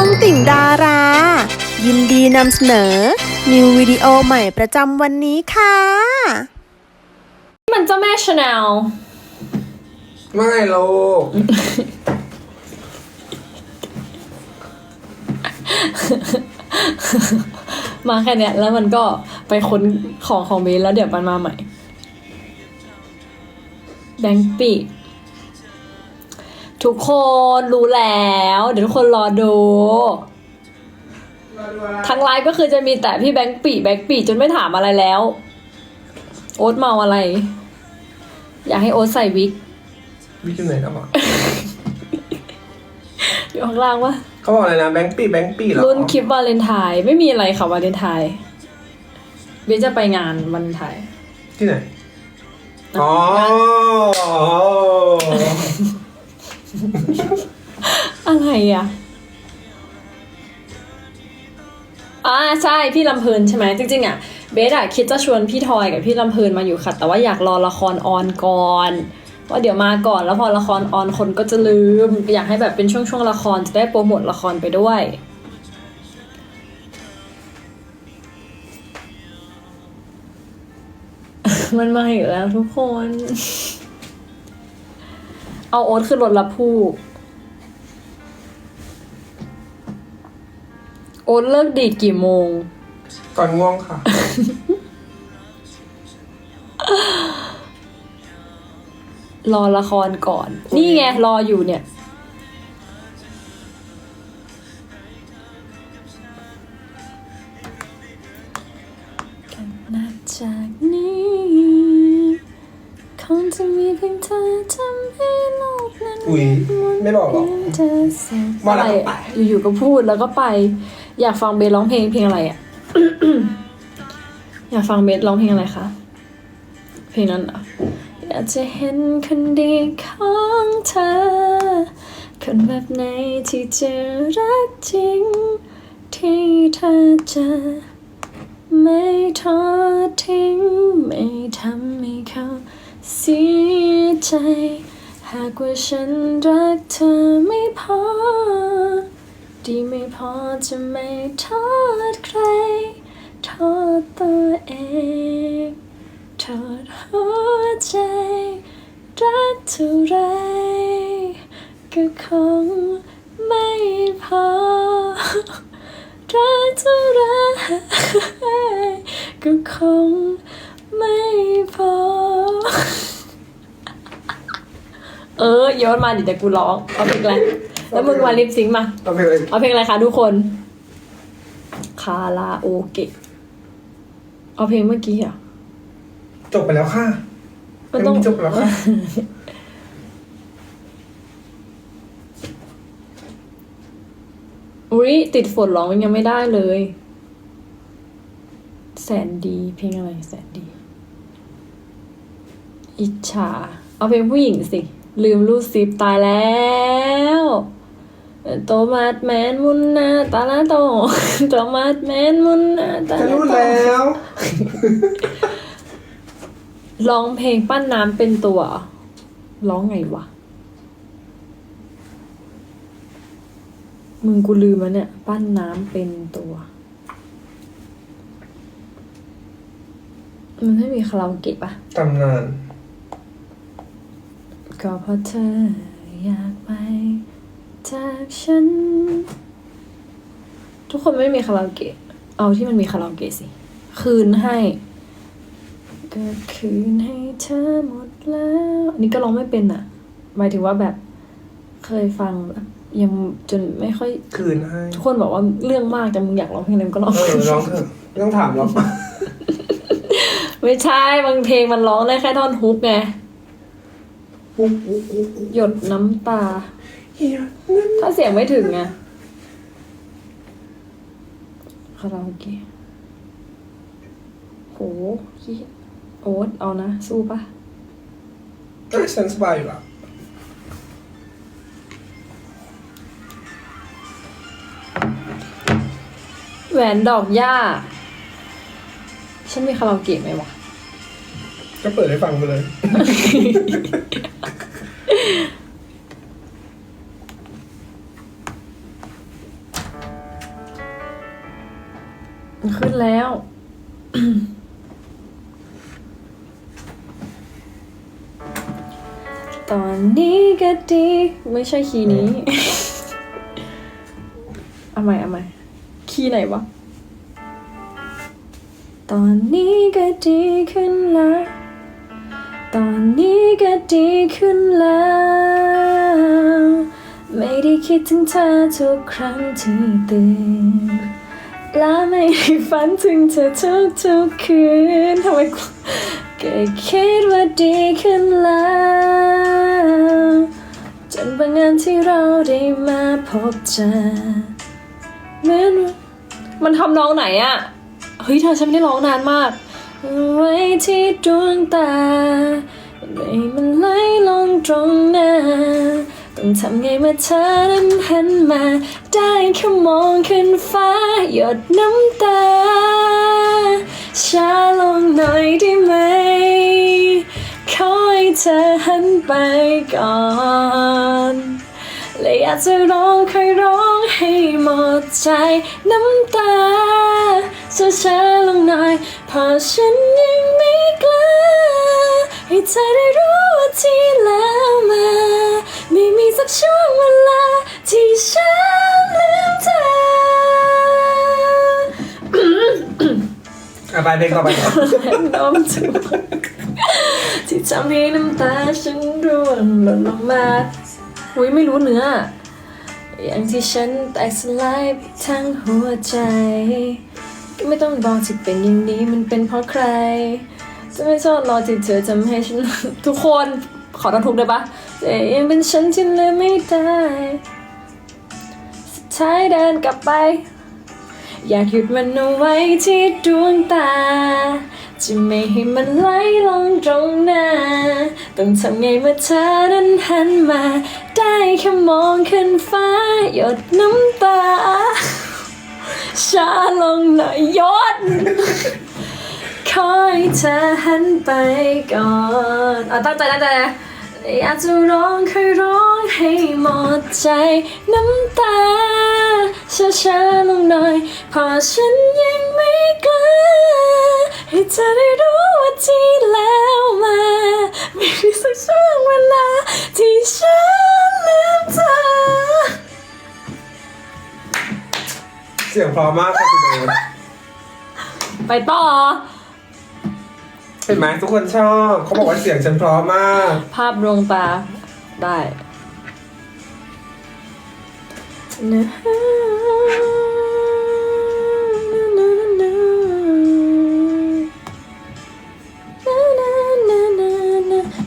องติ่งดารา ยินดีนำเสนอ นิววิดีโอใหม่ประจำวันนี้ค่ะ มันเจ้าแม่ชาแนลไม่โลกมาแค่เนี้ยแล้วมันก็ไปค้นของของเบสแล้วเดี๋ยวมันมาใหม่ แบงค์ปี ทุกคนรู้แล้ว เดี๋ยวทุกคนรอดูทั้งไลฟ์ก็คือจะมีแต่พี่แบงค์ปีแบงค์ปีจนไม่ถามอะไรแล้ว โอ๊ตเมาอะไร อยากให้โอ๊ตใส่วิก วิกินไหนครับอะอยู่ข้างล่างวะเขาบอกอะไรนะแบงค์ปี้แบงค์ปี้เหรอรุ่นคลิปวาเลนไทน์ไม่มีอะไรค่ะวาเลนไทน์เบสจะไปงานวาเลนไทน์ที่ไหน อ๋อ อะไรอะอ่าใช่พี่ลำเพลินใช่ไหมจริงๆอะเบสอะคิดจะชวนพี่ทอยกับพี่ลำเพลินมาอยู่ค่ะ แต่ว่าอยากรอละครออนก่อนว่าเดี๋ยวมาก่อนแล้วพอละครออนคนก็จะลืม อยากให้แบบเป็นช่วงๆละครจะได้โปรโมทละครไปด้วยมันมาอีกแล้วทุกคน เอาโอ๊ตขึ้นรถรับผู้โอ๊ตเลิกดีดกี่โมงก่อนง่วงค่ะ รอละครก่อน นี่ไง รออยู่เนี่ย กันนับจากนี้คงจะมีเพียงเธอทำให้โลกนั้น อุ๊ยไม่บอกหรอกเธอเสร็จว่าแล้วก็ไปอยู่ๆก็พูดแล้วก็ไป อยากฟังเบสร้องเพลงเพลงอะไรอะ อยากฟังเบสร้องเพลงอะไรคะ เพลงนั้นเหรออยากจะเห็นคนดีของเธอ คนแบบไหนที่จะรักจริง ที่เธอจะไม่ทอดทิ้ง ไม่ทำให้เขาเสียใจ หากว่าฉันรักเธอไม่พอ ดีไม่พอจะไม่โทษใคร โทษตัวเอง โทษหัวใจ รักเท่าไร ก็คงไม่พอ รักเท่าไรก็คง เออโยนมาดิแต่กูร้องเอาเพลงอะไรแล้วมึงมาลิปซิงค์มาต้องไปเลยเอาเพลงอะไรคะทุกคน คาราโอเกะ เอาเพลงเมื่อกี้อะ จบไปแล้วค่ะมันต้อง เพลจบแล้วค่ะอุ๊ยติดฝนร้องยังไม่ได้เลย แสนดีเพลงอะไรแสนดี อิจฉา เอาเพลงผู้หญิงสิ ลืมรูดซิปตายแล้วโตมาดแมนมุนนาตาลาโตโตมาดแมนมุนนาตาจะลารู้โตแล้วร้องเพลงปั้นน้ำเป็นตัว ร้องไงวะ มึงกูลืมแล้วเนี่ย ปั้นน้ำเป็นตัว มันไม่มีคาราโอเกะปะตำนาน ก็เพราะเธออยากไปจากฉัน ทุกคนไม่มีคาราโอเกะ เอาที่มันมีคาราโอเกะสิ คืนให้ ก็คืนให้เธอหมดแล้ว อันนี้ก็ร้องไม่เป็นอะ หมายถึงว่าแบบเคยฟังแบบยังจนไม่ค่อย คืนให้ ทุกคนบอกว่าเรื่องมากแต่มึงอยากร้องเพลงอะไรมึงก็ร้อง เออร้องเถอะไม่ต้องถามหรอก ไม่ใช่บางเพลงมันร้องได้แค่ท่อนฮุกไงอุ๊บอุ๊บอุ๊บอุ๊บ หยดน้ำตาเฮียถ้าเสียงไม่ถึงไงคาราโอเกะโหเหี้ยโอ๊ตเอานะ สู้ปะเอ้ยฉันสบายอยู่ละแหวนดอกหญ้า ฉันมีคาราโอเกะไหมวะ ก็เปิดให้ฟังไปเลยมัน ขึ้นแล้ว ตอนนี้ก็ดี ไม่ใช่คีย์นี้ เอาใหม่เอาใหม่คีย์ไหนวะ ตอนนี้ก็ดีขึ้นแล้ว ตอนนี้ก็ดีขึ้นแล้ว ไม่ได้คิดถึงเธอทุกครั้งที่ตื่นและไม่ได้ฝันถึงเธอทุกทุกคืนทำไมกูก็คิดว่าดีขึ้นแล้ว จนบางงานที่เราได้มาพบเจอเหมือนมันทำน้องไหนอะเฮ้ยเธอฉันไม่ได้ร้องนานมาก ไว้ที่ดวงตาให้มันไหลลงตรงหน้า ต้องทำไงเมื่อเธอนั้นหันมา ได้แค่มองขึ้นฟ้า หยดน้ำตา ช้าลงหน่อยได้ไหม ขอให้เธอหันไปก่อนและอยากจะร้องใครร้องให้หมดใจน้ำตา ช้าลงหน่อยเพอฉันยังไม่กล้า ให้เธอได้รู้ว่าที่แล้วมา ไม่มีสักช่วงเวลาที่ฉันลืมเธอ อะไปเพลงต่อไปก่อนน้องถูกที่ทำให้น้ำตาฉันร่วงหล่นลงมาอุ้ยไม่รู้เนื้อ อย่างที่ฉันแตกสลายไปทั้งหัวใจ ไม่ต้องบอกที่เป็นอย่างนี้มันเป็นเพราะใคร จะไม่ชอบรอที่เธอทำให้ฉันทุกคนขอรับทุกได้ปะแต่ยังเป็นฉันที่ลืมไม่ได้สุดท้ายเดินกลับไป อยากหยุดมันเอาไว้ที่ดวงตา จะไม่ให้มันไหลลงตรงหน้า ต้องทำไงเมื่อเธอนั้นหันมา ได้แค่มองขึ้นฟ้าหยดน้ำตา ช้าลงหน่อยหยดคอยเธอหันไปก่อนอะตั้งใจตั้งใจนะอยากจะร้องเคยร้องให้หมดใจน้ำตาช้าๆลงหน่อยพอฉันยังไม่กล้าให้เธอได้รู้ว่าที่แล้วมาไม่มีสักช่วงเวลาที่ฉันลืมเธอ เสียงเพราะมากครับคุณโดนไปต่อ เห็นไหมทุกคนชอบเขาบอกว่าเสียงฉันเพราะมาก ภาพดวงตาได้นะ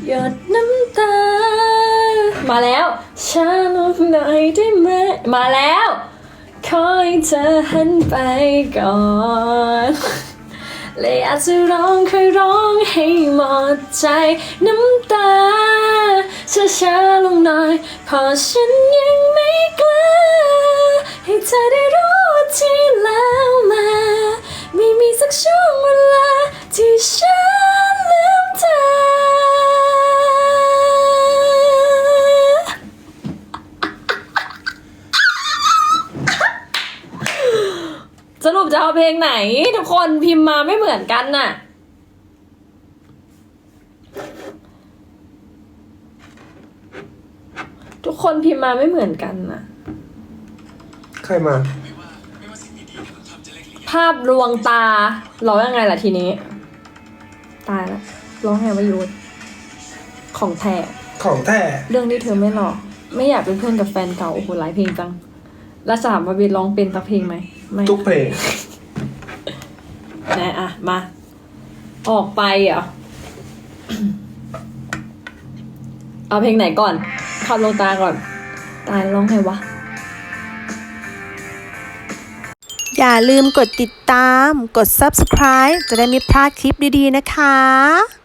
หยดน้ำตา มาแล้วช้าลงหน่อยได้ไหมมาแล้วค อยเธอหันไปก่อนเลยอาจจะร้องเคยร้องให้หมดใจน้ำตาช้าๆลงหน่อยเพอฉันยังไม่กล้าให้เธอได้รู้ที่แล้ว สรุปจะเอาเพลงไหน ทุกคนพิมพ์มาไม่เหมือนกันน่ะ ทุกคนพิมพ์มาไม่เหมือนกันน่ะ ใครมา ภาพลวงตาร้องยังไงล่ะทีนี้ ตายแล้วร้องไงวะยูนของแท้ของแท้เรื่องที่เธอไม่หลอก ไม่อยากเป็นเพื่อนกับแฟนเก่าโอ้โหหลายเพลงจัง แล้วสามบาบีร้องเป็นสักเพลงไหมไม่ทุกเพลงแนะอะ มา ออกไปเหรอเอาเพลงไหนก่อนคำลงตาก่อน ตายร้องไงวะ อย่าลืมกดติดตาม กด subscribe จะได้ไม่พลาดคลิปดีๆนะคะ